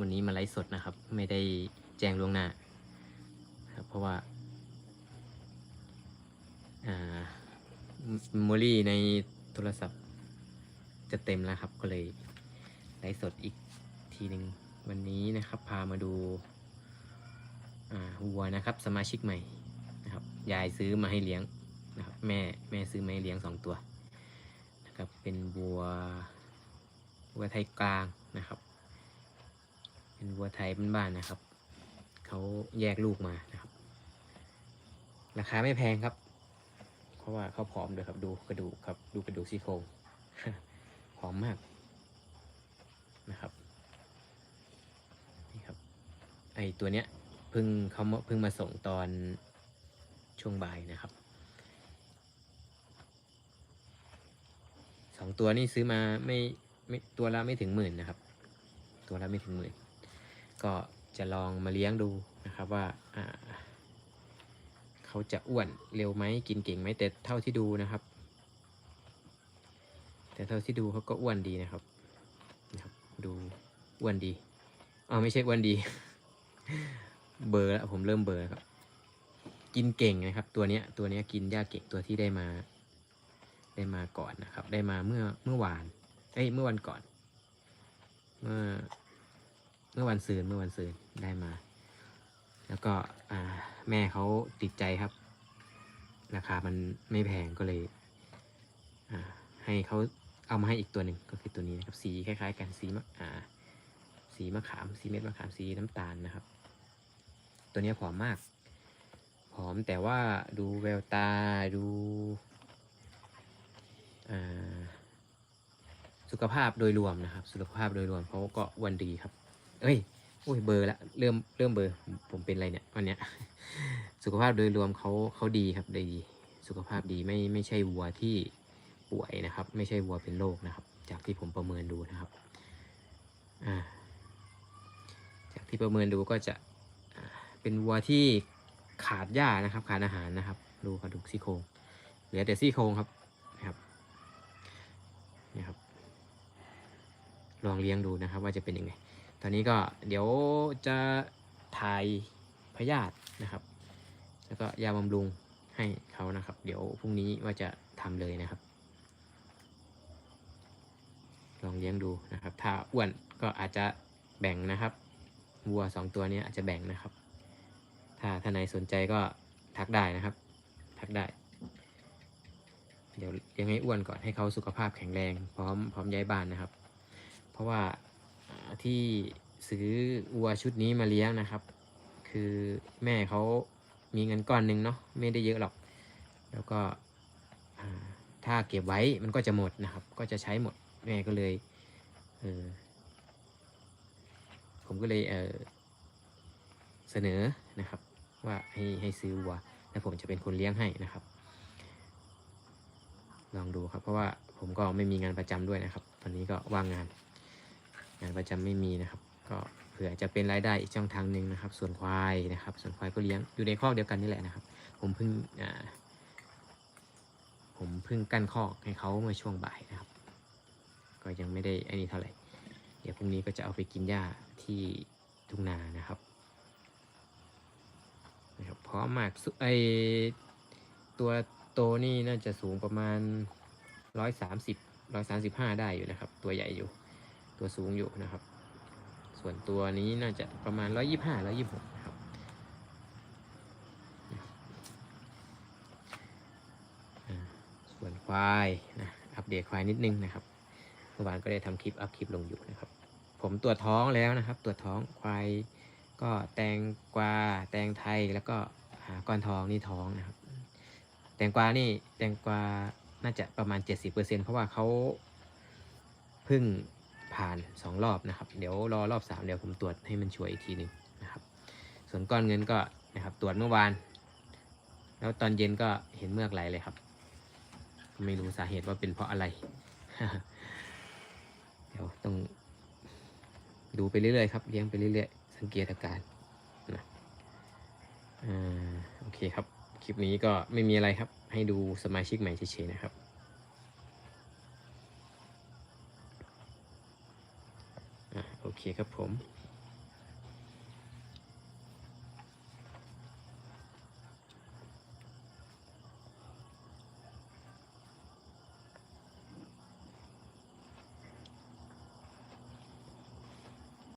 วันนี้มาไลฟ์สดนะครับ ไม่ได้แจ้งล่วงหน้าครับเพราะว่ามมโมรี่ในโทรศัพท์จะเต็มแล้วครับ ก็เลยไลฟ์สดอีกทีหนึ่งวันนี้นะครับ พามาดูวัวนะครับ สมาชิกใหม่นะครับยายซื้อมาให้เลี้ยงนะครับ แม่แม่ซื้อมาให้เลี้ยงสองตัวนะครับเป็นวัววัวไทยกลางนะครับ วัวไทยบ้านๆนะครับ เขาแยกลูกมานะครับ ราคาไม่แพงครับ เพราะว่าเขาผอมด้วยครับ ดูกระดูกครับ ดูกระดูกซี่โครงผอมมากนะครับนี่ครับ ไอตัวเนี้ยเพิ่งเขาเพิ่งมาส่งตอนช่วงบ่ายนะครับสองตัวนี่ซื้อมาไม่ไม่ตัวละไม่ถึงหมื่นนะครับ ตัวละไม่ถึงหมื่น ก็จะลองมาเลี้ยงดูนะครับว่าเขาจะอ้วนเร็วไหมกินเก่งไหมแต่เท่าที่ดูนะครับ แต่เท่าที่ดูเขาก็อ้วนดีนะครับนะครับ ดูอ้วนดีอ๋อไม่ใช่อ้วนดี เบอร์แล้วผมเริ่มเบอร์แล้วครับ กินเก่งนะครับ ตัวเนี้ยตัวเนี้ยกินหญ้าเก่งตัวที่ได้มา ได้มาก่อนนะครับ ได้มาเมื่อเมื่อวานเอ้ยเมื่อวันก่อน เมื่อวันซืนเมื่อวันซืนได้มา แล้วก็อ่าแม่เขาติดใจครับ ราคามันไม่แพงก็เลยให้เขาเอามาให้อีกตัวหนึ่งก็คือตัวนี้นะครับ สีคล้าย ๆ กันสีมะอ่าสีมะขามสีเม็ดมะขามสีน้ำตาลนะครับ ตัวนี้ผอมมาก ผอมแต่ว่าดูแววตาดูาสุขภาพโดยรวมนะครับ สุขภาพโดยรวมเขาก็วันดีครับ เอ้ยโอ้ยเบอร์ละเริ่มเริ่มเบอร์ผมเป็นอะไรเนี่ยวันเนี้ยสุขภาพโดยรวมเขาเขาดีครับดีสุขภาพดีไม่ไม่ใช่วัวที่ป่วยนะครับ ไม่ใช่วัวเป็นโรคนะครับ จากที่ผมประเมินดูนะครับอ่าจากที่ประเมินดูก็จะเป็นวัวที่ขาดหญ้านะครับ ขาดอาหารนะครับ ดูกระดูกซี่โครงเหลือแต่ซี่โครงครับนะครับนี่ครับ ลองเลี้ยงดูนะครับ ว่าจะเป็นยังไง ตอนนี้ก็เดี๋ยวจะถ่ายพยาธินะครับ แล้วก็ยาบำรุงให้เขานะครับ เดี๋ยวพรุ่งนี้ว่าจะทำเลยนะครับ ลองเลี้ยงดูนะครับ ถ้าอ้วนก็อาจจะแบ่งนะครับวัวสองตัวนี้อาจจะแบ่งนะครับ ถ้าท่านไหนสนใจก็ทักได้นะครับ ทักได้ เดี๋ยวเลี้ยงให้อ้วนก่อนให้เขาสุขภาพแข็งแรง พร้อมพร้อมย้ายบ้านนะครับ เพราะว่า ที่ซื้อวัวชุดนี้มาเลี้ยงนะครับ คือแม่เขามีเงินก้อนหนึ่งเนาะไม่ได้เยอะหรอก แล้วก็ถ้าเก็บไว้มันก็จะหมดนะครับ ก็จะใช้หมดแม่ก็เลยเออผมก็เลยเออเสนอนะครับ ว่าให้ให้ซื้อวัว แล้วผมจะเป็นคนเลี้ยงให้นะครับ ลองดูครับเพราะว่าผมก็ไม่มีงานประจำด้วยนะครับ ตอนนี้ก็ว่างงาน งานประจำไม่มีนะครับ ก็เผื่อจะเป็นรายได้อีกช่องทางหนึ่งนะครับ ส่วนควายนะครับ ส่วนควายก็เลี้ยงอยู่ในคอกเดียวกันนี่แหละนะครับ ผมเพิ่งผมเพิ่งกั้นคอกให้เขาเมื่อช่วงบ่ายนะครับ ก็ยังไม่ได้อ้นี่เท่าไหร่ เดี๋ยวพรุ่งนี้ก็จะเอาไปกินหญ้าที่ทุ่งนานะครับนะครับพร้อมมากสุไอตัวโตนี่น่าจะสูงประมาณร้อยสามสิบร้อยสามสิบห้าได้อยู่นะครับ ตัวใหญ่อยู่ ตัวสูงอยู่นะครับ ส่วนตัวนี้น่าจะประมาณร้อยยี่ห้าร้อยยี่หกนะครับส่วนควายนะอัปเดตควายนิดนึงนะครับเมื่อวานก็ได้ทำคลิปอัพคลิปลงอยู่นะครับ ผมตรวจท้องแล้วนะครับ ตรวจท้องควายก็แตงกวาแตงไทยแล้วก็หาก้อนทองนี่ท้องนะครับ แตงกวานี่แตงกวาน่าจะประมาณ 70%เพราะว่าเขาเพิ่ง ผ่านสองรอบนะครับเดี๋ยวรอรอบสามเดี๋ยวผมตรวจให้มันช่วยอีกทีหนึ่งนะครับ ส่วนก้อนเงินก็นะครับตรวจเมื่อวาน แล้วตอนเย็นก็เห็นเมือกไหลเลยครับ ไม่รู้สาเหตุว่าเป็นเพราะอะไร เดี๋ยวต้องดูไปเรื่อยๆครับเลี้ยงไปเรื่อยๆสังเกตอาการนะอ่าโอเคครับ คลิปนี้ก็ไม่มีอะไรครับ ให้ดูสมาชิกใหม่เฉยๆนะครับ เคครับผม